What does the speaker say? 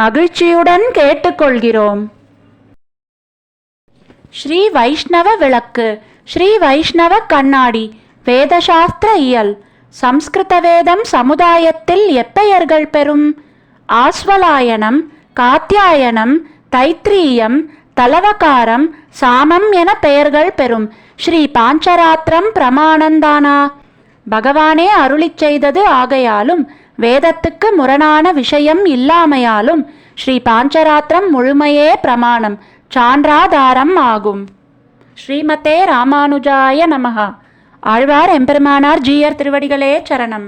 மகிழ்ச்சியுடன் கேட்டுக்கொள்கிறோம். ஸ்ரீ வைஷ்ணவ விளக்கு ஸ்ரீ வைஷ்ணவ கண்ணாடி வேதசாஸ்திர இயல் சம்ஸ்கிருத வேதம் சமுதாயத்தில் எப்பெயர்கள் பெறும்? ஆஸ்வலாயனம் காத்தியாயனம் தைத்திரீயம் தலவகாரம் சாமம் என பெயர்கள் பெறும். ஸ்ரீ பாஞ்சராத்திரம் பிரமானந்தானா? பகவானே அருளி செய்தது ஆகையாலும் வேதத்துக்கு முரணான விஷயம் இல்லாமையாலும் ஸ்ரீ பாஞ்சராத்திரம் முழுமையே பிரமாணம் சான்றாதாரம் ஆகும். ஸ்ரீமதே ராமானுஜாய நமகா ஆழ்வார் எம்பெருமானார் ஜீயர் திருவடிகளே சரணம்.